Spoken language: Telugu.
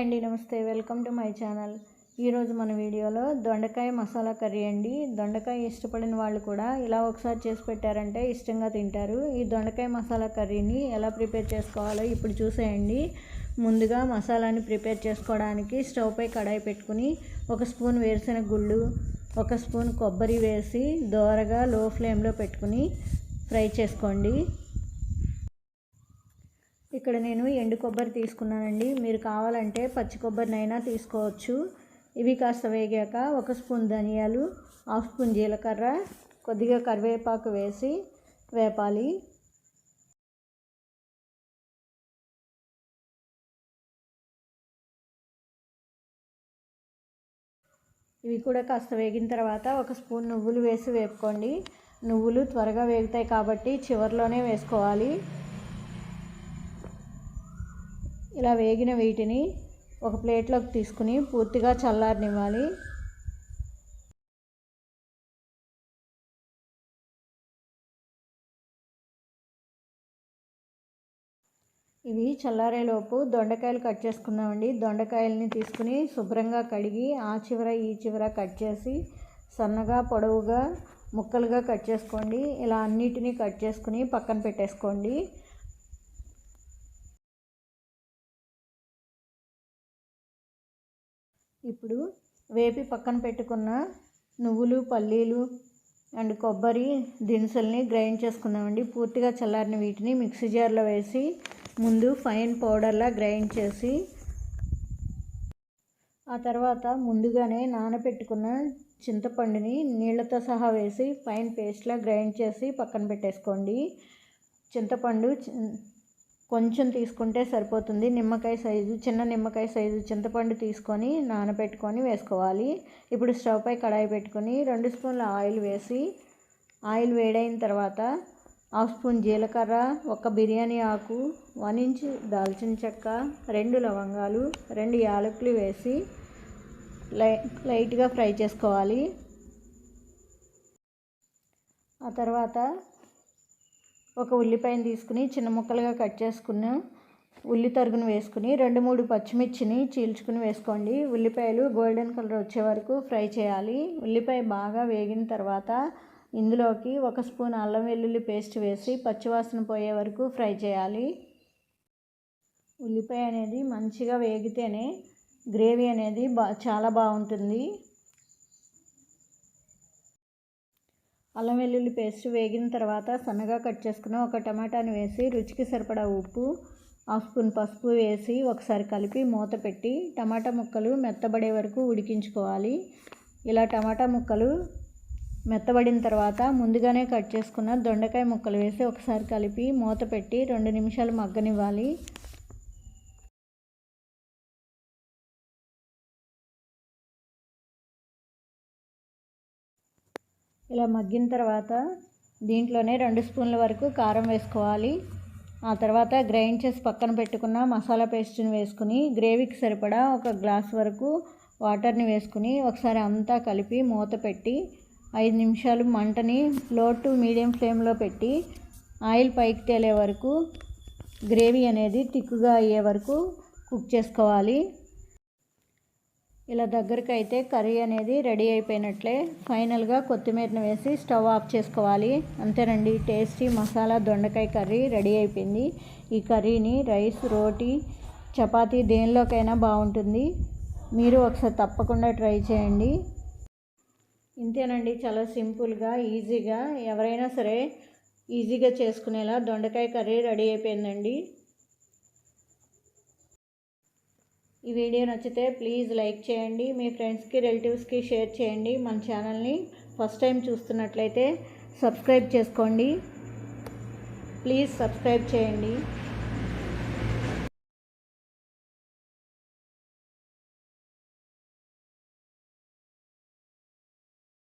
అండి నమస్తే. Welcome to my channel. ఈరోజు మన వీడియోలో దొండకాయ మసాలా కర్రీ అండి. దొండకాయ ఇష్టపడిన వాళ్ళు కూడా ఇలా ఒకసారి చేసి పెట్టారంటే ఇష్టంగా తింటారు. ఈ దొండకాయ మసాలా కర్రీని ఎలా ప్రిపేర్ చేసుకోవాలో ఇప్పుడు చూసేయండి. ముందుగా మసాలాని ప్రిపేర్ చేసుకోవడానికి స్టవ్ పై కడాయి పెట్టుకుని ఒక స్పూన్ వేరుశెనగ గుళ్ళు ఒక స్పూన్ కొబ్బరి వేసి దోరగా లో ఫ్లేమ్లో పెట్టుకుని ఫ్రై చేసుకోండి. ఇక్కడ నేను ఎండు కొబ్బరి తీసుకున్నానండి. మీరు కావాలంటే పచ్చి కొబ్బరినైనా తీసుకోవచ్చు. ఇవి కాస్త వేగాక ఒక స్పూన్ ధనియాలు హాఫ్ స్పూన్ జీలకర్ర కొద్దిగా కరివేపాకు వేసి వేపాలి. ఇవి కూడా కాస్త వేగిన తర్వాత ఒక స్పూన్ నువ్వులు వేసి వేపుకోండి. నువ్వులు త్వరగా వేగుతాయి కాబట్టి చివరిలోనే వేసుకోవాలి. ఇలా వేగిన వీటిని ఒక ప్లేట్లోకి తీసుకుని పూర్తిగా చల్లారనివ్వాలి. ఇవి చల్లారేలోపు దొండకాయలు కట్ చేసుకుందామండి. దొండకాయలని తీసుకుని శుభ్రంగా కడిగి ఆ చివర ఈ చివర కట్ చేసి సన్నగా పొడవుగా ముక్కలుగా కట్ చేసుకోండి. ఇలా అన్నిటినీ కట్ చేసుకుని పక్కన పెట్టేసుకోండి. ఇప్పుడు వేపి పక్కన పెట్టుకున్న నువ్వులు పల్లీలు అండ్ కొబ్బరి దినుసుల్ని గ్రైండ్ చేసుకుందామండి. పూర్తిగా చల్లారిన వీటిని మిక్సీ జార్లో వేసి ముందు ఫైన్ పౌడర్లా గ్రైండ్ చేసి ఆ తర్వాత ముందుగానే నానబెట్టుకున్న చింతపండుని నీళ్ళతో సహా వేసి ఫైన్ పేస్ట్లా గ్రైండ్ చేసి పక్కన పెట్టేసుకోండి. చింతపండు కొంచెం తీసుకుంటే సరిపోతుంది. నిమ్మకాయ సైజు చిన్న నిమ్మకాయ సైజు చింతపండు తీసుకొని నానబెట్టుకొని వేసుకోవాలి. ఇప్పుడు స్టవ్ పై కడాయి పెట్టుకొని రెండు స్పూన్ల ఆయిల్ వేసి ఆయిల్ వేడైన తర్వాత హాఫ్ స్పూన్ జీలకర్ర ఒక బిర్యానీ ఆకు వన్ ఇంచ్ దాల్చిన చెక్క రెండు లవంగాలు రెండు యాలకులు వేసి లై లైట్గా ఫ్రై చేసుకోవాలి. ఆ తర్వాత ఒక ఉల్లిపాయను తీసుకుని చిన్న ముక్కలుగా కట్ చేసుకున్న ఉల్లి తరుగును వేసుకుని రెండు మూడు పచ్చిమిర్చిని చీల్చుకుని వేసుకోండి. ఉల్లిపాయలు గోల్డెన్ కలర్ వచ్చే వరకు ఫ్రై చేయాలి. ఉల్లిపాయ బాగా వేగిన తర్వాత ఇందులోకి ఒక స్పూన్ అల్లం వెల్లుల్లి పేస్ట్ వేసి పచ్చివాసన పోయే వరకు ఫ్రై చేయాలి. ఉల్లిపాయ అనేది మంచిగా వేగితేనే గ్రేవీ అనేది బా చాలా బాగుంటుంది. అల్లం వెల్లుల్లి పేస్ట్ వేగిన తర్వాత సన్నగా కట్ చేసుకుని ఒక టమాటాని వేసి రుచికి సరిపడా ఉప్పు హాఫ్ స్పూన్ పసుపు వేసి ఒకసారి కలిపి మూత పెట్టి టమాటా ముక్కలు మెత్తబడే వరకు ఉడికించుకోవాలి. ఇలా టమాటా ముక్కలు మెత్తబడిన తర్వాత ముందుగానే కట్ చేసుకున్న దొండకాయ ముక్కలు వేసి ఒకసారి కలిపి మూత పెట్టి రెండు నిమిషాలు మగ్గనివ్వాలి. ఇలా మగ్గిన తర్వాత దీంట్లోనే రెండు స్పూన్ల వరకు కారం వేసుకోవాలి. ఆ తర్వాత గ్రైండ్ చేసి పక్కన పెట్టుకున్న మసాలా పేస్ట్ని వేసుకుని గ్రేవీకి సరిపడా ఒక గ్లాస్ వరకు వాటర్ని వేసుకుని ఒకసారి అంతా కలిపి మూత పెట్టి ఐదు నిమిషాలు మంటని లో టు మీడియం ఫ్లేమ్లో పెట్టి ఆయిల్ పైకి తేలే వరకు గ్రేవీ అనేది తిక్కుగా అయ్యే వరకు కుక్ చేసుకోవాలి. ఇలా దగ్గరికి అయితే కర్రీ అనేది రెడీ అయిపోయినట్లే. ఫైనల్గా కొత్తిమీరను వేసి స్టవ్ ఆఫ్ చేసుకోవాలి. అంతేనండి టేస్టీ మసాలా దొండకాయ కర్రీ రెడీ అయిపోయింది. ఈ కర్రీని రైస్ రోటీ చపాతీ దేనిలోకైనా బాగుంటుంది. మీరు ఒకసారి తప్పకుండా ట్రై చేయండి. ఇంతేనండి చాలా సింపుల్గా ఈజీగా ఎవరైనా సరే ఈజీగా చేసుకునేలా దొండకాయ కర్రీ రెడీ అయిపోయిందండి. ఈ వీడియో నచ్చితే ప్లీజ్ లైక్ చేయండి. మీ ఫ్రెండ్స్కి రిలేటివ్స్కి షేర్ చేయండి. మన ఛానల్ని ఫస్ట్ టైం చూస్తున్నట్లయితే సబ్స్క్రైబ్ చేసుకోండి. ప్లీజ్ సబ్స్క్రైబ్ చేయండి.